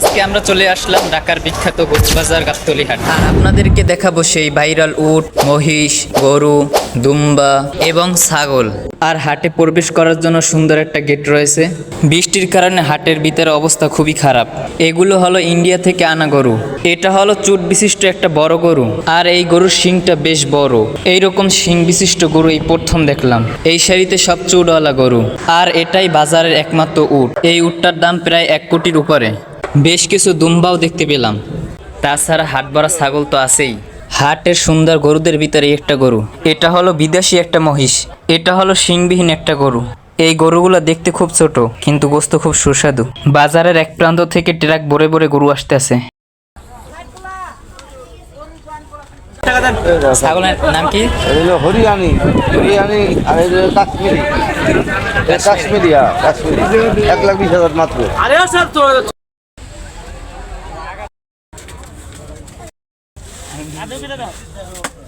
আজকে আমরা চলে আসলাম ঢাকার বিখ্যাত গোচবাজার গাবতলি হাট আর আপনাদেরকে দেখাবো সেই ভাইরাল উট, মহিষ, গরু, দুম্বা এবং ছাগল। আর হাটে প্রবেশ করার জন্য সুন্দর একটা গেট রয়েছে। বৃষ্টির কারণে হাটের ভিতরে অবস্থা খুবই খারাপ। এগুলো হলো ইন্ডিয়া থেকে আনা গরু। এটা হলো চুট বিশিষ্ট একটা বড় গরু। আর এই গরুর শিংটা বেশ বড়। এইরকম শিং বিশিষ্ট গরু এই প্রথম দেখলাম। এই শাড়িতে সব চুটওয়ালা গরু। আর এটাই বাজারের একমাত্র উট। এই উটটার দাম প্রায় এক কোটির উপরে। বেশ কিছু দুম্বাও দেখতে পেলাম। তাছাড়া হাট ভরা ছাগল তো আছেই। হাটের সুন্দর গরুদের ভিতরে একটা গরু। এটা হলো বিদেশি একটা মহিষ। এটা হলো শিংবিহীন একটা গরু। এই গরুগুলো দেখতে খুব ছোট কিন্তু গোস্ত খুব সুস্বাদু। বাজারের এক প্রান্ত থেকে ট্রাক ভরে ভরে গরু আসতেছে। ছাগলের নাম কি? হরিয়ানি। হরিয়ানি আর কাশ্মীরি। এটা কাশ্মীরি। এক লাখ বিশ হাজার মাত্র। Aduh, 了